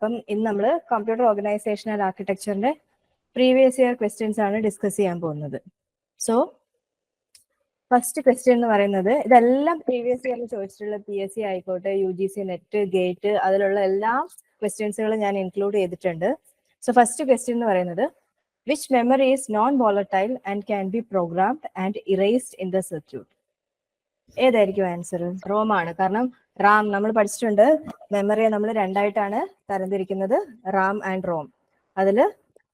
അപ്പം ഇന്ന് നമ്മൾ കമ്പ്യൂട്ടർ ഓർഗനൈസേഷണൽ ആർക്കിടെക്ചറിന്റെ പ്രീവിയസ് ഇയർ ക്വസ്റ്റ്യൻസ് ആണ് ഡിസ്കസ് ചെയ്യാൻ പോകുന്നത്. സോ ഫസ്റ്റ് ക്വസ്റ്റ്യൻ എന്ന് പറയുന്നത് ഇതെല്ലാം പ്രീവിയസ് ഇയറിൽ ചോദിച്ചിട്ടുള്ള പി എസ് സി ആയിക്കോട്ടെ U G C NET GATE അതിലുള്ള എല്ലാ ക്വസ്റ്റ്യൻസുകളും ഞാൻ ഇൻക്ലൂഡ് ചെയ്തിട്ടുണ്ട്. സോ ഫസ്റ്റ് ക്വസ്റ്റ്യൻ എന്ന് പറയുന്നത് which memory is non volatile and can be programmed and erased in the circuit ഏതായിരിക്കും ആൻസർ റോം ആണ്. കാരണം റാം നമ്മൾ പഠിച്ചിട്ടുണ്ട്. മെമ്മറിയെ നമ്മൾ രണ്ടായിട്ടാണ് തരംതിരിക്കുന്നത്. RAM and ROM. അതിൽ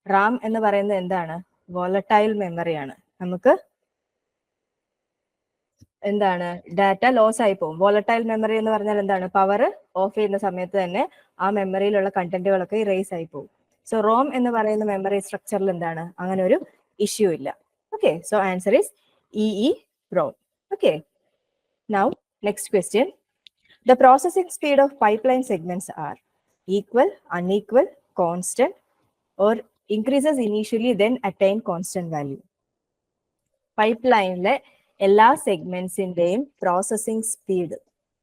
റാം എന്ന് പറയുന്നത് എന്താണ്? വോളറ്റൈൽ മെമ്മറിയാണ് നമുക്ക് എന്താണ്? ഡാറ്റ ലോസ് ആയി പോകും. വോളറ്റൈൽ മെമ്മറി എന്ന് പറഞ്ഞാൽ എന്താണ്? പവർ ഓഫ് ചെയ്യുന്ന സമയത്ത് തന്നെ ആ മെമ്മറിയിലുള്ള കണ്ടന്റുകളൊക്കെ ഇറേസ് ആയി പോകും. സോ റോം എന്ന് പറയുന്ന മെമ്മറി സ്ട്രക്ചറിൽ എന്താണ്? അങ്ങനെ ഒരു ഇഷ്യൂ ഇല്ല. Okay so answer is E ROM okay now next question. The processing speed of pipeline segments are equal, unequal, constant, or increases initially then attain constant value. പൈപ്പ്ലൈനിലെ എല്ലാ സെഗ്മെന്റ്സിന്റെയും പ്രോസസ്സിംഗ് സ്പീഡ്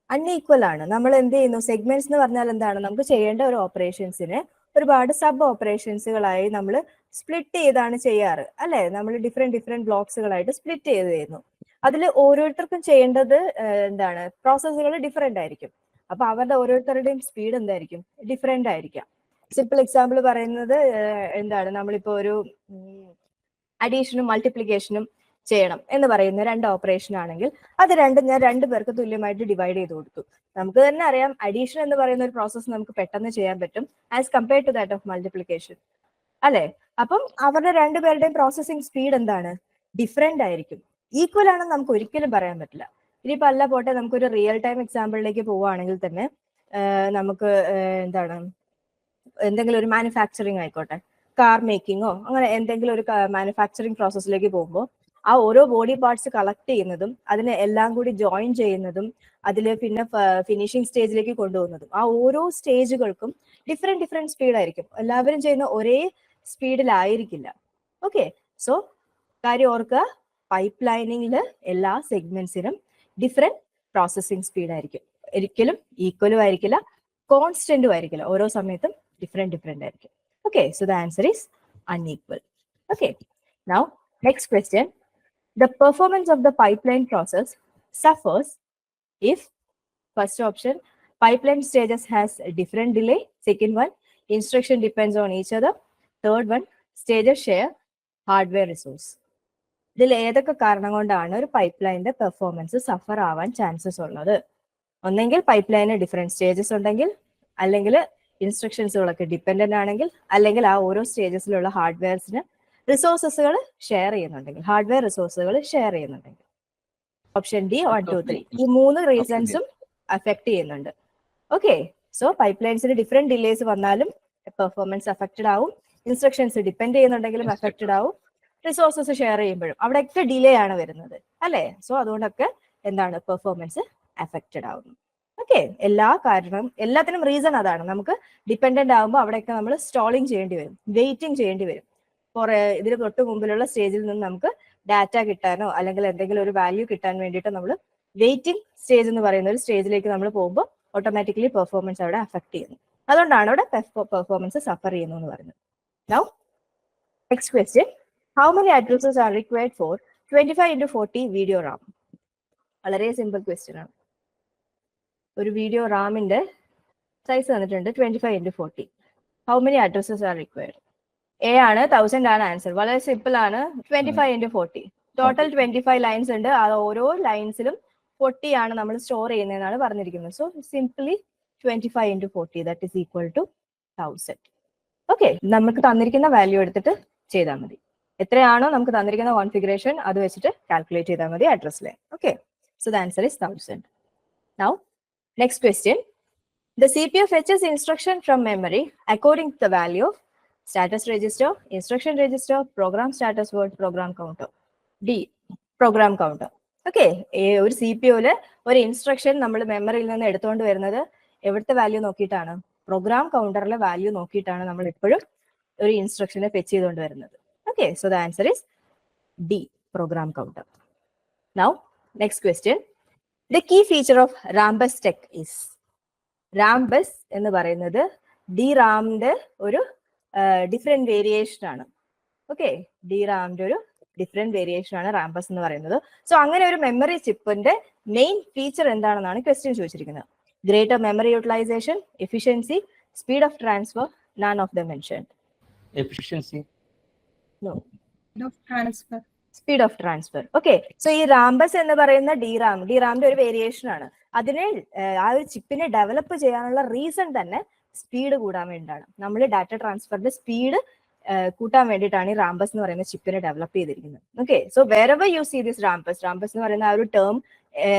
അൺഈക്വൽ ആണ്. നമ്മൾ എന്ത് ചെയ്യുന്നു? Segments എന്ന് പറഞ്ഞാൽ എന്താണ്? നമുക്ക് ചെയ്യേണ്ട ഒരു ഓപ്പറേഷൻസിനെ ഒരുപാട് സബ് ഓപ്പറേഷൻസുകളായി നമ്മൾ സ്പ്ലിറ്റ് ചെയ്താണ് ചെയ്യാറ്. അല്ലെ? നമ്മൾ ഡിഫറെന്റ് ഡിഫറെന്റ് ബ്ലോക്സുകളായിട്ട് സ്പ്ലിറ്റ് ചെയ്ത് ചെയ്യുന്നു. അതിൽ ഓരോരുത്തർക്കും ചെയ്യേണ്ടത് എന്താണ്? പ്രോസസ്സുകൾ ഡിഫറെന്റ് ആയിരിക്കും. അപ്പൊ അവരുടെ ഓരോരുത്തരുടെയും സ്പീഡ് എന്തായിരിക്കും? ഡിഫറെന്റ് ആയിരിക്കാം. സിമ്പിൾ എക്സാമ്പിൾ പറയുന്നത് എന്താണ്? നമ്മളിപ്പോ ഒരു അഡീഷനും മൾട്ടിപ്ലിക്കേഷനും ചെയ്യണം എന്ന് പറയുന്ന രണ്ട് ഓപ്പറേഷൻ ആണെങ്കിൽ അത് രണ്ടും ഞാൻ രണ്ടു പേർക്ക് തുല്യമായിട്ട് ഡിവൈഡ് ചെയ്ത് കൊടുത്തു. നമുക്ക് തന്നെ അറിയാം അഡീഷൻ എന്ന് പറയുന്ന ഒരു പ്രോസസ്സ് നമുക്ക് പെട്ടെന്ന് ചെയ്യാൻ പറ്റും as compared to that of multiplication അല്ലെ? അപ്പം അവരുടെ രണ്ടുപേരുടെയും പ്രോസസ്സിംഗ് സ്പീഡ് എന്താണ്? ഡിഫറെന്റ് ആയിരിക്കും. ഈക്വൽ ആണെന്ന് നമുക്ക് ഒരിക്കലും പറയാൻ പറ്റില്ല. ഇനിയിപ്പോ അല്ല പോട്ടെ നമുക്കൊരു റിയൽ ടൈം എക്സാമ്പിളിലേക്ക് പോവുകയാണെങ്കിൽ തന്നെ നമുക്ക് എന്താണ് എന്തെങ്കിലും ഒരു മാനുഫാക്ചറിങ് ആയിക്കോട്ടെ കാർ മേക്കിങ്ങോ അങ്ങനെ എന്തെങ്കിലും ഒരു മാനുഫാക്ചറിങ് പ്രോസസ്സിലേക്ക് പോകുമ്പോൾ ആ ഓരോ ബോഡി പാർട്സ് കളക്ട് ചെയ്യുന്നതും അതിനെ എല്ലാം കൂടി ജോയിൻ ചെയ്യുന്നതും അതിൽ പിന്നെ ഫിനിഷിംഗ് സ്റ്റേജിലേക്ക് കൊണ്ടുപോകുന്നതും ആ ഓരോ സ്റ്റേജുകൾക്കും ഡിഫറെന്റ് ഡിഫറെന്റ് സ്പീഡായിരിക്കും എല്ലാവരും ചെയ്യുന്ന ഒരേ സ്പീഡിലായിരിക്കില്ല ഓക്കെ സോ കാര്യം ഓർക്കുക പൈപ്പ് ലൈനിങ്ങിൽ എല്ലാ സെഗ്മെന്റ്സിനും ഡിഫറെന്റ് പ്രോസസ്സിംഗ് സ്പീഡ് ആയിരിക്കും ഒരിക്കലും ഈക്വലും ആയിരിക്കില്ല കോൺസ്റ്റന്റും ആയിരിക്കില്ല ഓരോ സമയത്തും ഡിഫറെന്റ് ഡിഫറെന്റ് ആയിരിക്കും okay so the answer is unequal okay now next question the performance of the pipeline process suffers if first option pipeline stages has a different delay. Second one, instruction depends on each other. Third one, stages share hardware resource. ഇതിൽ ഏതൊക്കെ കാരണം കൊണ്ടാണ് ഒരു pipe ലൈനിന്റെ performance Zafar ആവാൻ chances ഉള്ളത്? ഒന്നെങ്കിൽ pipe line different stages ഉണ്ടെങ്കിൽ അല്ലെങ്കിൽ ഇൻസ്ട്രക്ഷൻസുകളൊക്കെ ഡിപ്പെൻഡന്റ് ആണെങ്കിൽ അല്ലെങ്കിൽ ആ ഓരോ സ്റ്റേജസിലുള്ള ഹാർഡ്വെയർസിന് റിസോഴ്സസുകൾ ഷെയർ ചെയ്യുന്നുണ്ടെങ്കിൽ ഹാർഡ്വെയർ റിസോഴ്സുകൾ ഷെയർ ചെയ്യുന്നുണ്ടെങ്കിൽ. Option D one two three ഈ മൂന്ന് റീസൺസും അഫക്ട് ചെയ്യുന്നുണ്ട്. ഓക്കെ സോ പൈപ്പ് ലൈൻസിന് ഡിഫറെന്റ് ഡിലേസ് വന്നാലും പെർഫോമൻസ് അഫക്റ്റഡ് ആവും. ഇൻസ്ട്രക്ഷൻസ് ഡിപ്പെൻഡ് ചെയ്യുന്നുണ്ടെങ്കിലും അഫക്റ്റഡ് ആവും. റിസോഴ്സസ് ഷെയർ ചെയ്യുമ്പോഴും അവിടെയൊക്കെ ഡിലേ ആണ് വരുന്നത് അല്ലേ? സോ അതുകൊണ്ടൊക്കെ എന്താണ് പെർഫോമൻസ് അഫക്റ്റഡ് ആവുന്നു. ഓക്കെ എല്ലാ കാരണം എല്ലാത്തിനും റീസൺ അതാണ്. നമുക്ക് ഡിപ്പെൻഡന്റ് ആകുമ്പോൾ അവിടെയൊക്കെ നമ്മൾ സ്റ്റോളിങ് ചെയ്യേണ്ടി വരും വെയിറ്റിംഗ് ചെയ്യേണ്ടി വരും. കുറെ ഇതിന് തൊട്ട് മുമ്പിലുള്ള സ്റ്റേജിൽ നിന്ന് നമുക്ക് ഡാറ്റ കിട്ടാനോ അല്ലെങ്കിൽ എന്തെങ്കിലും ഒരു വാല്യൂ കിട്ടാൻ വേണ്ടിയിട്ട് നമ്മൾ വെയിറ്റിംഗ് സ്റ്റേജ് എന്ന് പറയുന്ന ഒരു സ്റ്റേജിലേക്ക് നമ്മൾ പോകുമ്പോൾ ഓട്ടോമാറ്റിക്കലി പെർഫോമൻസ് അവിടെ അഫക്ട് ചെയ്യുന്നു. അതുകൊണ്ടാണ് അവിടെ പെർഫോമൻസ് സഫർ ചെയ്യുന്നു എന്ന് പറയുന്നത്. Now next question many addresses are required for twenty five into forty video RAM വളരെ സിമ്പിൾ ക്വസ്റ്റ്യൻ ആണ്. ഒരു വീഡിയോ റാമിന്റെ സൈസ് തന്നിട്ടുണ്ട് twenty five into forty how many addresses are required A ആണ് തൗസൻഡ് ആണ് ആൻസർ വളരെ സിമ്പിൾ ആണ് twenty five into forty total twenty five lines ഉണ്ട്. അത് ഓരോ ലൈൻസിലും ഫോർട്ടി ആണ് നമ്മൾ സ്റ്റോർ ചെയ്യുന്നതെന്നാണ് പറഞ്ഞിരിക്കുന്നത്. So simply twenty five into forty that is equal to thousand okay നമുക്ക് തന്നിരിക്കുന്ന വാല്യൂ എടുത്തിട്ട് ചെയ്താൽ മതി. എത്രയാണോ നമുക്ക് തന്നിരിക്കുന്ന കോൺഫിഗറേഷൻ അത് വെച്ചിട്ട് കാൽക്കുലേറ്റ് ചെയ്താൽ മതി അഡ്രസ്സിൽ okay so the answer is thousand now next question the C P F H S instruction from memory according to the value of status register instruction register program status word program counter D program counter okay ഒരു C P ഒയിൽ ഒരു instruction നമ്മൾ മെമ്മറിയിൽ നിന്ന് എടുത്തുകൊണ്ട് വരുന്നത് എവിടുത്തെ value നോക്കിയിട്ടാണ്? പ്രോഗ്രാം കൗണ്ടറിലെ വാല്യൂ നോക്കിയിട്ടാണ് നമ്മൾ എപ്പോഴും ഒരു ഇൻസ്ട്രക്ഷനെ ഫെച്ച് ചെയ്തുകൊണ്ട് വരുന്നത്. Okay so the answer is D, program counter. Now, next question. The key feature of Rambus Tech is Rambus എന്ന് പറയുന്നത് ഡി റാമിന്റെ ഒരു ഡിഫറെന്റ് വേരിയേഷൻ ആണ്. ഓക്കെ ഡി റാമിന്റെ ഒരു ഡിഫറെന്റ് വേരിയേഷൻ ആണ് റാമ്പസ് എന്ന് പറയുന്നത്. സോ അങ്ങനെ ഒരു മെമ്മറി ചിപ്പിന്റെ മെയിൻ ഫീച്ചർ എന്താണെന്നാണ് ക്വസ്റ്റ്യൻ ചോദിച്ചിരിക്കുന്നത്. Greater memory utilization efficiency speed of transfer none of the mention of transfer. Speed of transfer okay so ഈ റാംബസ് എന്ന് പറയുന്ന ഡി റാം ഡി റാമിന്റെ ഒരു വേരിയേഷൻ ആണ്. അതിനെ ആ ഒരു ചിപ്പിനെ ഡെവലപ്പ് ചെയ്യാനുള്ള റീസൺ തന്നെ സ്പീഡ് കൂടാൻ വേണ്ടിയിട്ടാണ്. നമ്മൾ ഡാറ്റ ട്രാൻസ്ഫറിന്റെ സ്പീഡ് കൂട്ടാൻ വേണ്ടിയിട്ടാണ് ഈ റാംബസ് എന്ന് പറയുന്ന ചിപ്പിനെ ഡെവലപ്പ് ചെയ്തിരിക്കുന്നത്. ഓക്കെ സോ വേറെവർ യൂസ് ചെയ്ത് ദിസ് റാംബസ് റാംബസ് എന്ന് പറയുന്ന ആ ഒരു ടേം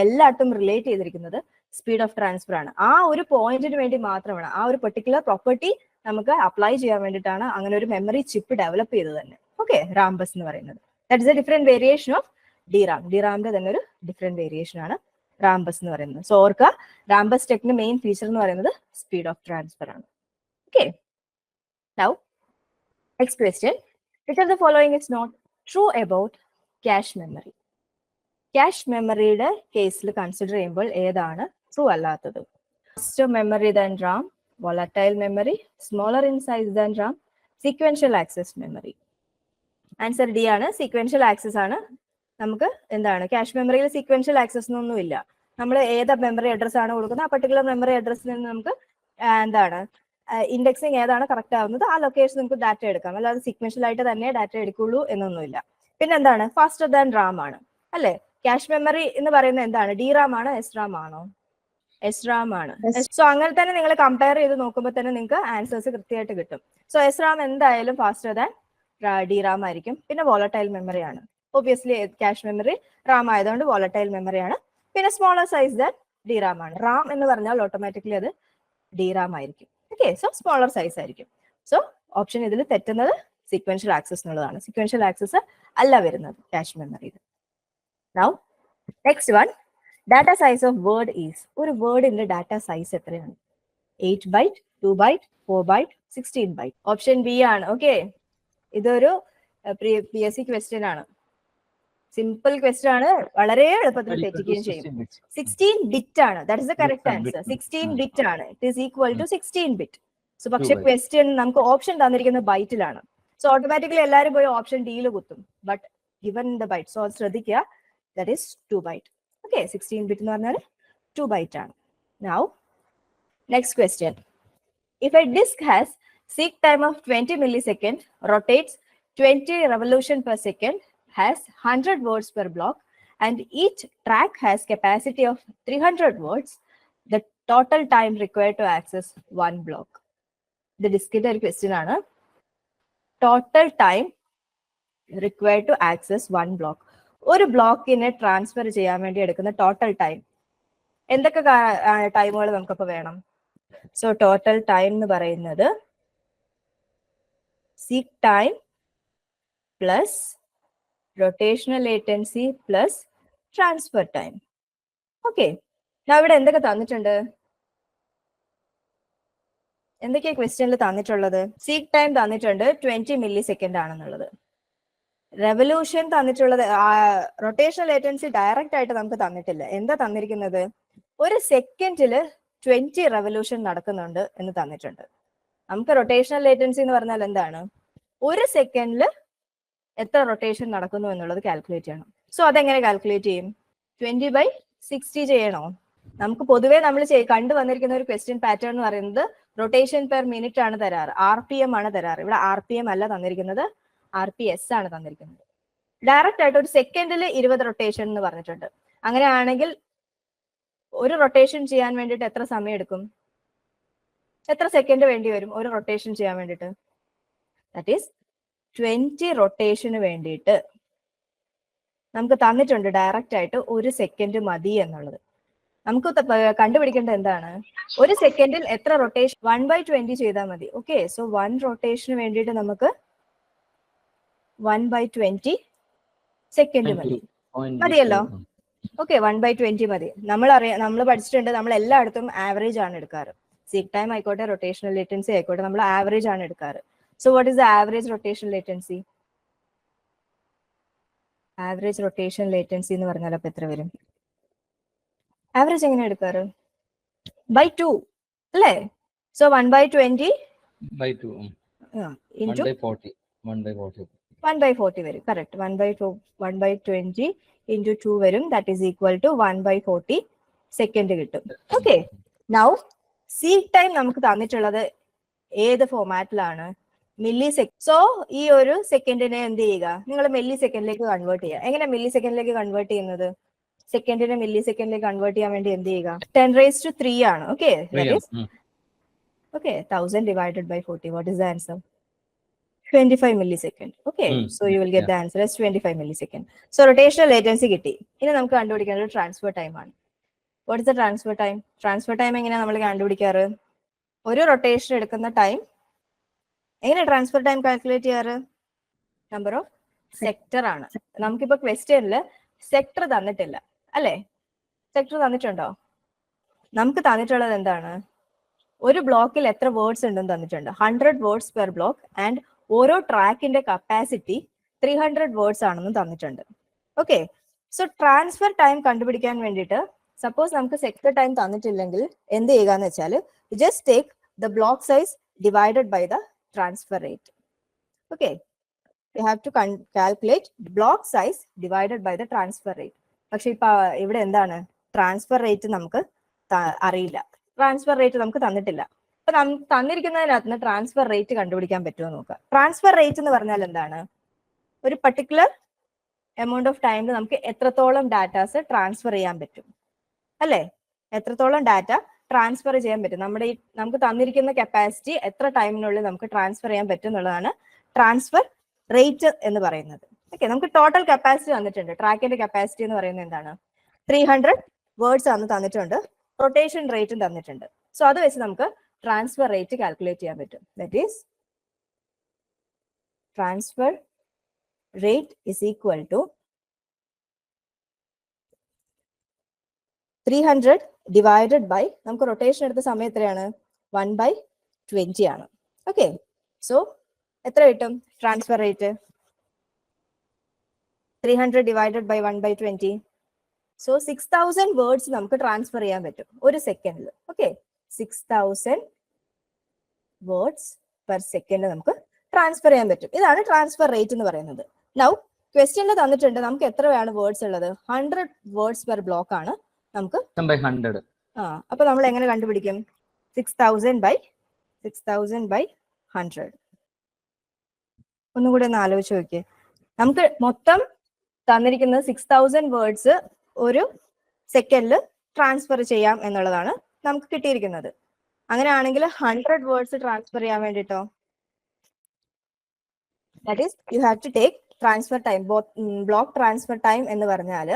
എല്ലായിടത്തും റിലേറ്റ് ചെയ്തിരിക്കുന്നത് സ്പീഡ് ഓഫ് ട്രാൻസ്ഫർ ആണ്. ആ ഒരു പോയിന്റിന് വേണ്ടി മാത്രമാണ്. ആ ഒരു പെർട്ടിക്കുലർ പ്രോപ്പർട്ടി നമുക്ക് അപ്ലൈ ചെയ്യാൻ വേണ്ടിയിട്ടാണ് അങ്ങനെ ഒരു മെമ്മറി ചിപ്പ് ഡെവലപ്പ് ചെയ്തത് തന്നെ. ഓക്കെ റാംബസ് എന്ന് പറയുന്നത്. That is a different variation of DRAM ഡിറാമിന്റെ തന്നെ ഒരു ഡിഫറെന്റ് വേരിയേഷൻ ആണ് റാംബസ് എന്ന് പറയുന്നത്. സോ ഓർക്ക റാംബസ് ടെക്കിന്റെ മെയിൻ ഫീച്ചർ എന്ന് പറയുന്നത് സ്പീഡ് ഓഫ് ട്രാൻസ്ഫർ ആണ്. Okay now next question which are the following it's not true about cache memory cache മെമ്മറിയുടെ കേസിൽ കൺസിഡർ ചെയ്യുമ്പോൾ ഏതാണ് ട്രൂ അല്ലാത്തത്? First memory than RAM volatile memory smaller in size than RAM sequential access memory answer D ആണ്. Sequential access ആണ്. നമുക്ക് എന്താണ്? Cash മെമ്മറിയിൽ സീക്വൻഷ്യൽ ആക്സസ് എന്നൊന്നും ഇല്ല. നമ്മൾ ഏത് മെമ്മറി അഡ്രസ് ആണ് കൊടുക്കുന്നത്? ആ പർട്ടിക്കുലർ മെമ്മറി അഡ്രസ്സിൽ നിന്ന് നമുക്ക് എന്താണ്? ഇൻഡെക്സിങ് ഏതാണ് കറക്റ്റ് ആവുന്നത്? ആ ലൊക്കേഷൻ നമുക്ക് ഡാറ്റ എടുക്കാം. അല്ലാതെ സീക്വൻഷ്യൽ ആയിട്ട് തന്നെ ഡാറ്റ എടുക്കുള്ളൂ എന്നൊന്നുമില്ല പിന്നെ എന്താണ്? ഫാസ്റ്റർ ദാൻ റാം ആണ്. അല്ലെ? ക്യാഷ് മെമ്മറി എന്ന് പറയുന്നത് എന്താണ്? ഡി റാം ആണോ? എസ് റാം ആണോ? എസ് റാം ആണ് സോ അങ്ങനെ തന്നെ നിങ്ങൾ കമ്പയർ ചെയ്ത് നോക്കുമ്പോൾ തന്നെ നിങ്ങൾക്ക് ആൻസേഴ്സ് കൃത്യമായിട്ട് കിട്ടും. സോ എസ് റാം എന്തായാലും ഫാസ്റ്റർ ദാൻ ഡി റാം ആയിരിക്കും. പിന്നെ വോളറ്റൈൽ മെമ്മറി ആണ്. ഒബിയസ്ലി ക്യാഷ് മെമ്മറി റാം ആയതുകൊണ്ട് വോളറ്റൈൽ മെമ്മറി ആണ്. പിന്നെ smaller size than D RAM ആണ്. റാം എന്ന് പറഞ്ഞാൽ ഓട്ടോമാറ്റിക്കലി അത് ഡി റാം ആയിരിക്കും. ഓക്കെ സോ സ്മോളർ സൈസ് ആയിരിക്കും. സോ ഓപ്ഷൻ ഇതിൽ തെറ്റുന്നത് സീക്വൻഷ്യൽ ആക്സസ് എന്നുള്ളതാണ്. സീക്വൻഷ്യൽ ആക്സസ് അല്ല വരുന്നത് ക്യാഷ് മെമ്മറിയിൽ now next one data size of word is ഒരു വേർഡിന്റെ ഡാറ്റ സൈസ് എത്രയാണ്? Eight byte two byte four byte sixteen byte option B ആണ്. ഓക്കെ ഇതൊരു പി എസ് സി ക്വസ്റ്റ്യൻ ആണ്. സിമ്പിൾ ക്വസ്റ്റ്യൻ ആണ്. വളരെ എളുപ്പത്തിൽ തെറ്റിക്കുകയും ചെയ്യും. സിക്സ്റ്റീൻ ബിറ്റ് ആണ്. That is the correct answer. Sixteen. Bit ആണ്. It is equal to sixteen bit so പക്ഷെ ക്വസ്റ്റ്യൻ നമുക്ക് ഓപ്ഷൻ തന്നിരിക്കുന്നത് ബൈറ്റിലാണ് സോ ഓട്ടോമാറ്റിക്കലി എല്ലാവരും പോയി ഓപ്ഷൻ ഡിയിൽ കുത്തും. But given the byte so അത് ശ്രദ്ധിക്കുക. That is two byte okay sixteen bit എന്ന് പറഞ്ഞാൽ ടു ബൈറ്റ് ആണ്. Now next question if a disk has seek time of 20 millisecond rotates 20 revolution per second has 100 words per block and each track has capacity of 300 words the total time required to access one block ഇത് ഡിസ്കിന്റെ ഒരു question ആണ് total time required to access one block ഒരു ബ്ലോക്കിനെ transfer ചെയ്യാൻ വേണ്ടി എടുക്കുന്ന total time എന്തൊക്കെ ടൈമുകൾ നമുക്കപ്പോൾ വേണം സോ ടോട്ടൽ ടൈം എന്ന് പറയുന്നത് seek time plus rotational latency plus transfer time. Okay. ഞാൻ ഇവിടെ എന്തൊക്കെ തന്നിട്ടുണ്ട്? എന്തൊക്കെയാ ക്വസ്റ്റ്യനിൽ തന്നിട്ടുള്ളത്? സീക്ക് ടൈം തന്നിട്ടുണ്ട് ട്വന്റി മില്ലി സെക്കൻഡ് ആണെന്നുള്ളത്. റെവല്യൂഷൻ തന്നിട്ടുള്ളത് റൊട്ടേഷണൽ ലേറ്റൻസി ഡയറക്റ്റ് ആയിട്ട് നമുക്ക് തന്നിട്ടില്ല. എന്താ തന്നിരിക്കുന്നത്? ഒരു സെക്കൻഡിൽ ട്വന്റി റെവല്യൂഷൻ നടക്കുന്നുണ്ട് എന്ന് തന്നിട്ടുണ്ട്. നമുക്ക് റൊട്ടേഷണൽ ലേറ്റൻസി എന്ന് പറഞ്ഞാൽ എന്താണ്? ഒരു സെക്കൻഡിൽ എത്ര റൊട്ടേഷൻ നടക്കുന്നു എന്നുള്ളത് കാൽക്കുലേറ്റ് ചെയ്യണം. സോ അതെങ്ങനെ കാൽക്കുലേറ്റ് ചെയ്യും? ട്വന്റി ബൈ സിക്സ്റ്റി ചെയ്യണോ? നമുക്ക് പൊതുവേ നമ്മൾ കണ്ടു വന്നിരിക്കുന്ന ഒരു ക്വസ്റ്റ്യൻ പാറ്റേൺ എന്ന് പറയുന്നത് റൊട്ടേഷൻ പെർ മിനിറ്റ് ആണ് തരാറ്. ആർ പി എം ആണ് തരാറ്. ഇവിടെ ആർ പി എം അല്ല തന്നിരിക്കുന്നത്. ആർ പി എസ് ആണ് തന്നിരിക്കുന്നത്. ഡയറക്റ്റ് ആയിട്ട് ഒരു സെക്കൻഡിൽ ഇരുപത് റൊട്ടേഷൻ എന്ന് പറഞ്ഞിട്ടുണ്ട്. അങ്ങനെയാണെങ്കിൽ ഒരു റൊട്ടേഷൻ ചെയ്യാൻ വേണ്ടിയിട്ട് എത്ര സമയം എടുക്കും? എത്ര സെക്കൻഡ് വേണ്ടി വരും ഒരു റൊട്ടേഷൻ ചെയ്യാൻ വേണ്ടിയിട്ട്? ദാറ്റ് ഈസ് ട്വന്റി റൊട്ടേഷന് വേണ്ടിയിട്ട് നമുക്ക് തന്നിട്ടുണ്ട് ഡയറക്റ്റ് ആയിട്ട് ഒരു സെക്കൻഡ് മതി എന്നുള്ളത്. നമുക്ക് കണ്ടുപിടിക്കേണ്ടത് എന്താണ്? ഒരു സെക്കൻഡിൽ എത്ര റൊട്ടേഷൻ വൺ ബൈ ട്വന്റി ചെയ്താൽ മതി. ഓക്കെ സോ വൺ റൊട്ടേഷന് വേണ്ടിയിട്ട് നമുക്ക് വൺ ബൈ ട്വന്റി സെക്കൻഡ് മതി. മതിയല്ലോ? ഓക്കെ വൺ ബൈ ട്വന്റി മതി. നമ്മൾ അറിയാം നമ്മൾ പഠിച്ചിട്ടുണ്ട് നമ്മൾ എല്ലായിടത്തും ആവറേജ് ആണ് എടുക്കാറ്. സീക്ക് ടൈം ആയിക്കോട്ടെ റൊട്ടേഷണൽ ലേറ്റൻസി ആയിക്കോട്ടെ നമ്മൾ ആവറേജ് ആണ് എടുക്കാറ്. So what is the average rotation latency average rotation latency എന്ന് പറഞ്ഞാൽ അപ്പൊ എത്ര വരും? ആവറേജ് എങ്ങനെ എടുക്കാറ്? ബൈ ടു അല്ലേ? So one by twenty by two into one by forty വരും correct one by two one by twenty into two വരും. That is equal to one by forty second കിട്ടും. ഓക്കെ നൗ സീക്ക് ടൈം നമുക്ക് തന്നിട്ടുള്ളത് ഏത് ഫോമാറ്റിലാണ് milli sec so ഈ ഒരു സെക്കൻഡിനെ എന്ത് ചെയ്യുക? നിങ്ങൾ മില്ലി സെക്കൻഡിലേക്ക് കൺവേർട്ട് ചെയ്യുക. എങ്ങനെ മില്ലി സെക്കൻഡിലേക്ക് കൺവേർട്ട് ചെയ്യുന്നത്? സെക്കൻഡിനെ മില്ലി സെക്കൻഡിലേക്ക് കൺവേർട്ട് ചെയ്യാൻ വേണ്ടി എന്ത് ചെയ്യുക? ടെൻ റേസ് ടു ത്രീ ആണ്. Okay okay thousand divided by forty what is the answer twenty five millisecond. Okay, okay so you will get the answer as twenty-five millisecond. So rotational latency കിട്ടി. ഇനി നമുക്ക് കണ്ടുപിടിക്കേണ്ടത് transfer time ആണ്. What is the transfer time transfer time എങ്ങനെയാ നമ്മൾ കണ്ടുപിടിക്കാറ്? ഒരു rotation എടുക്കുന്ന ടൈം എങ്ങനെ ട്രാൻസ്ഫർ ടൈം കാൽക്കുലേറ്റ് ചെയ്യാറ്? നമ്പർ ഓഫ് സെക്ടർ ആണ്. നമുക്കിപ്പോ ക്വസ്റ്റ്യനിൽ സെക്ടർ തന്നിട്ടില്ല അല്ലേ? സെക്ടർ തന്നിട്ടുണ്ടോ? നമുക്ക് തന്നിട്ടുള്ളത് എന്താണ്? ഒരു ബ്ലോക്കിൽ എത്ര വേർഡ്സ് ഉണ്ടെന്ന് തന്നിട്ടുണ്ട് hundred words per block and ഓരോ ട്രാക്കിന്റെ കപ്പാസിറ്റി ത്രീ ഹൺഡ്രഡ് വേർഡ്സ് ആണെന്നും തന്നിട്ടുണ്ട് ഓക്കെ സോ ട്രാൻസ്ഫർ ടൈം കണ്ടുപിടിക്കാൻ വേണ്ടിയിട്ട് സപ്പോസ് നമുക്ക് സെക്ടർ ടൈം തന്നിട്ടില്ലെങ്കിൽ എന്ത് ചെയ്യുക എന്ന് വെച്ചാൽ just take the block size divided by the transfer rate okay you have to calculate block size divided by the transfer rate. പക്ഷെ ഇപ്പൊ ഇവിടെ എന്താണ്? ട്രാൻസ്ഫർ റേറ്റ് നമുക്ക് അറിയില്ല. ട്രാൻസ്ഫർ റേറ്റ് നമുക്ക് തന്നിട്ടില്ല. അപ്പൊ തന്നിരിക്കുന്നതിനകത്ത് നിന്ന് ട്രാൻസ്ഫർ റേറ്റ് കണ്ടുപിടിക്കാൻ പറ്റുമോ നോക്കുക. ട്രാൻസ്ഫർ റേറ്റ് എന്ന് പറഞ്ഞാൽ എന്താണ്? ഒരു പർട്ടിക്കുലർ എമൗണ്ട് ഓഫ് ടൈമിൽ നമുക്ക് എത്രത്തോളം ഡാറ്റാസ് ട്രാൻസ്ഫർ ചെയ്യാൻ പറ്റും. അല്ലേ? എത്രത്തോളം ഡാറ്റ ട്രാൻസ്ഫർ ചെയ്യാൻ പറ്റും. നമ്മുടെ ഈ നമുക്ക് തന്നിരിക്കുന്ന കപ്പാസിറ്റി എത്ര ടൈമിനുള്ളിൽ നമുക്ക് ട്രാൻസ്ഫർ ചെയ്യാൻ പറ്റും എന്നുള്ളതാണ് ട്രാൻസ്ഫർ റേറ്റ് എന്ന് പറയുന്നത്. ഓക്കെ നമുക്ക് ടോട്ടൽ കപ്പാസിറ്റി വന്നിട്ടുണ്ട് ട്രാക്കിന്റെ കപ്പാസിറ്റി എന്ന് പറയുന്നത് എന്താണ്? ത്രീ ഹൺഡ്രഡ് വേർഡ്സ് ആണ് തന്നിട്ടുണ്ട്. റൊട്ടേഷൻ റേറ്റും തന്നിട്ടുണ്ട്. സോ അത് വെച്ച് നമുക്ക് ട്രാൻസ്ഫർ റേറ്റ് കാൽക്കുലേറ്റ് ചെയ്യാൻ പറ്റും. That is transfer rate is equal to three hundred divided by നമുക്ക് റൊട്ടേഷൻ എടുത്ത സമയം എത്രയാണ്? വൺ ബൈ ട്വന്റി ആണ്. ഓക്കെ സോ എത്ര കിട്ടും? Transfer rate three hundred divided by one by twenty so six thousand words നമുക്ക് ട്രാൻസ്ഫർ ചെയ്യാൻ പറ്റും. ഒരു സെക്കൻഡിൽ okay six thousand words per second നമുക്ക് ട്രാൻസ്ഫർ ചെയ്യാൻ പറ്റും. ഇതാണ് ട്രാൻസ്ഫർ റേറ്റ് എന്ന് പറയുന്നത്. നൗ ക്വസ്റ്റ്യനിൽ തന്നിട്ടുണ്ട്. നമുക്ക് എത്രയാണ് വേർഡ്സ് ഉള്ളത്? ഹൺഡ്രഡ് വേർഡ്സ് പെർ ബ്ലോക്ക് ആണ്. നമുക്ക് ഹൺഡ്രഡ് ആ അപ്പൊ നമ്മൾ എങ്ങനെ കണ്ടുപിടിക്കും? Six thousand by six thousand by hundred ഒന്നും കൂടി ഒന്ന് ആലോചിച്ച് നോക്കിയേ. നമുക്ക് മൊത്തം തന്നിരിക്കുന്നത് സിക്സ് തൗസൻഡ് വേർഡ്സ് ഒരു സെക്കൻഡിൽ ട്രാൻസ്ഫർ ചെയ്യാം എന്നുള്ളതാണ് നമുക്ക് കിട്ടിയിരിക്കുന്നത്. അങ്ങനെയാണെങ്കിൽ ഹൺഡ്രഡ് വേർഡ്സ് ട്രാൻസ്ഫർ ചെയ്യാൻ വേണ്ടിട്ടോ? That is you have to take transfer time block transfer time എന്ന് പറഞ്ഞാൽ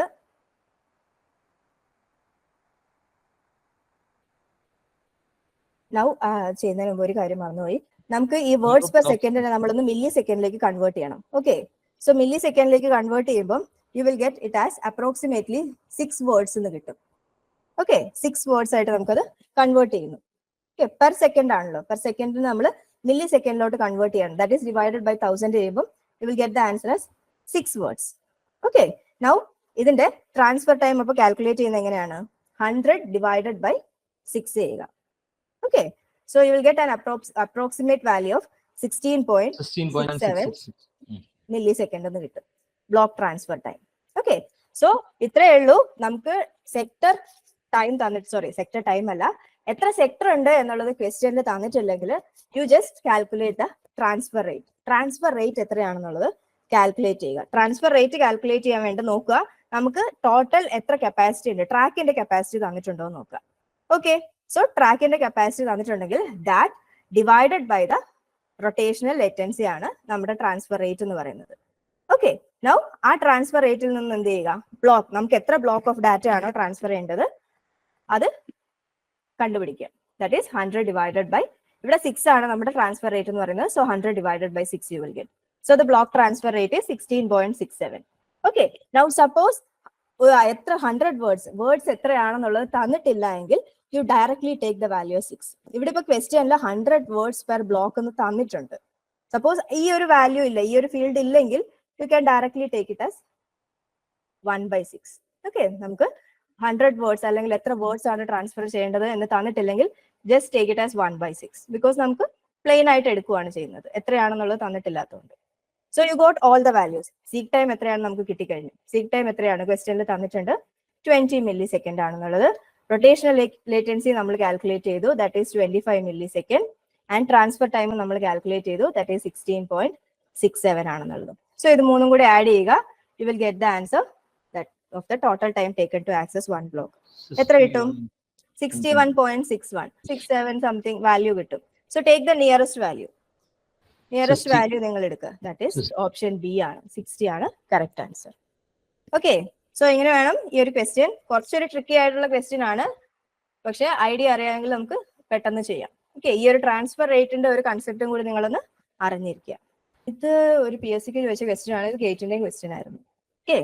നൗ ചെയ്യുന്നതിന് മുമ്പ് ഒരു കാര്യം മറന്നുപോയി. നമുക്ക് ഈ വേർഡ്സ് പെർ സെക്കൻഡിനെ നമ്മളൊന്ന് മില്ലി സെക്കൻഡിലേക്ക് കൺവേർട്ട് ചെയ്യണം. ഓക്കെ സോ മില്ലി സെക്കൻഡിലേക്ക് കൺവേർട്ട് ചെയ്യുമ്പോൾ you will get it as approximately six words എന്ന് കിട്ടും. ഓക്കെ സിക്സ് വേർഡ്സ് ആയിട്ട് നമുക്കത് കൺവേർട്ട് ചെയ്യുന്നു. ഓക്കെ പെർ സെക്കൻഡ് ആണല്ലോ. പെർ സെക്കൻഡിന് നമ്മൾ മില്ലി സെക്കൻഡിലോട്ട് കൺവേർട്ട് ചെയ്യണം. That is divided by thousand ചെയ്യുമ്പോൾ you will get the answer as six words okay now ഇതിന്റെ ട്രാൻസ്ഫർ ടൈം അപ്പോൾ കാൽക്കുലേറ്റ് ചെയ്യുന്നത് എങ്ങനെയാണ്? ഹൺഡ്രഡ് ഡിവൈഡഡ് ബൈ സിക്സ് ചെയ്യുക. Okay so you will get an sixteen point seven. Six six millisecond എന്ന് കിട്ടും. Block transfer time okay so ഇത്രയേ ഉള്ളൂ. നമുക്ക് സെക്ടർ ടൈം തന്നിട്ട് സോറി സെക്ടർ ടൈം അല്ല. എത്ര സെക്ടർ ഉണ്ട് എന്നുള്ളത് ക്വസ്റ്റ്യനിൽ തന്നിട്ടില്ലെങ്കിൽ you just calculate the transfer rate transfer rate എത്രയാണെന്നുള്ളത് calculate ചെയ്യുക. ട്രാൻസ്ഫർ റേറ്റ് കാൽക്കുലേറ്റ് ചെയ്യാൻ വേണ്ടി നോക്കുക. നമുക്ക് ടോട്ടൽ എത്ര കപ്പാസിറ്റി ഉണ്ട്? ട്രാക്കിന്റെ കപ്പാസിറ്റി തന്നിട്ടുണ്ടോ എന്ന് നോക്കുക. ഓക്കെ സോ ട്രാക്കിന്റെ കപ്പാസിറ്റി തന്നിട്ടുണ്ടെങ്കിൽ that divided by the rotational latency ആണ് നമ്മുടെ ട്രാൻസ്ഫർ റേറ്റ് എന്ന് പറയുന്നത്. ഓക്കെ നൗ ആ ട്രാൻസ്ഫർ റേറ്റിൽ നിന്ന് എന്ത് ചെയ്യുക? ബ്ലോക്ക് നമുക്ക് എത്ര ബ്ലോക്ക് ഓഫ് ഡാറ്റ ആണോ ട്രാൻസ്ഫർ ചെയ്യേണ്ടത്? അത് കണ്ടുപിടിക്കുക. That is hundred divided by ഇവിടെ സിക്സ് ആണ് നമ്മുടെ ട്രാൻസ്ഫർ റേറ്റ് എന്ന് പറയുന്നത്. So hundred divided by six you will get so the block transfer rate sixteen point six seven okay now suppose എത്ര ഹൺഡ്രഡ് വേർഡ്സ് വേർഡ്സ് എത്രയാണെന്നുള്ളത് തന്നിട്ടില്ല എങ്കിൽ you directly take the value six ഇവിടെ ഇപ്പൊ ക്വസ്റ്റ്യനിൽ hundred words per block എന്ന് തന്നിട്ടുണ്ട്. Suppose ഈ ഒരു വാല്യൂ ഇല്ല ഈ ഒരു ഫീൽഡ് ഇല്ലെങ്കിൽ you can directly take it as one by six okay നമുക്ക് ഹൺഡ്രഡ് വേർഡ്സ് അല്ലെങ്കിൽ എത്ര വേർഡ്സ് ആണ് ട്രാൻസ്ഫർ ചെയ്യേണ്ടത് എന്ന് തന്നിട്ടില്ലെങ്കിൽ just take it as one by six because നമുക്ക് പ്ലെയിൻ ആയിട്ട് എടുക്കുകയാണ് ചെയ്യുന്നത്. എത്രയാണെന്നുള്ളത് തന്നിട്ടില്ലാത്തതുകൊണ്ട്. So you got all the values seek time എത്രയാണ് നമുക്ക് കിട്ടിക്കഴിഞ്ഞു. സീക്ക് ടൈം എത്രയാണ്? ക്വസ്റ്റ്യനിൽ തന്നിട്ടുണ്ട്. ട്വന്റി മില്ലി സെക്കൻഡ് ആണെന്നുള്ളത്. റൊട്ടേഷണൽ ലേറ്റൻസി നമ്മൾ കാൽക്കുലേറ്റ് ചെയ്തു. That is twenty five milli second and transfer time നമ്മൾ കാൽക്കുലേറ്റ് ചെയ്തു. That is sixteen point six seven ആണെന്നുള്ളത്. സോ ഇത് മൂന്നും കൂടി ആഡ് ചെയ്യുക. You will get the answer of the total time taken to access one block എത്ര കിട്ടും? Sixty one point six one six seven something value കിട്ടും. So take the nearest value nearest 60. Value നിങ്ങൾ എടുക്കുക. That is option B ആണ്. Sixty ആണ് correct answer okay so ഇങ്ങനെ വേണം? ഈ ഒരു ക്വസ്റ്റ്യൻ കുറച്ചൊരു ട്രിക്കി ആയിട്ടുള്ള ക്വസ്റ്റ്യൻ ആണ്. പക്ഷെ ഐഡിയ അറിയാമെങ്കിൽ നമുക്ക് പെട്ടെന്ന് ചെയ്യാം. ഓക്കെ ഈ ഒരു ട്രാൻസ്ഫർ റേറ്റിന്റെ ഒരു കൺസെപ്റ്റും കൂടി നിങ്ങളൊന്ന് അറിഞ്ഞിരിക്കുക. ഇത് ഒരു പി എസ് സിക്ക് ചോദിച്ച ക്വസ്റ്റ്യൻ ആണ്. ഗേറ്റിന്റെയും ക്വസ്റ്റ്യൻ ആയിരുന്നു. ഓക്കെ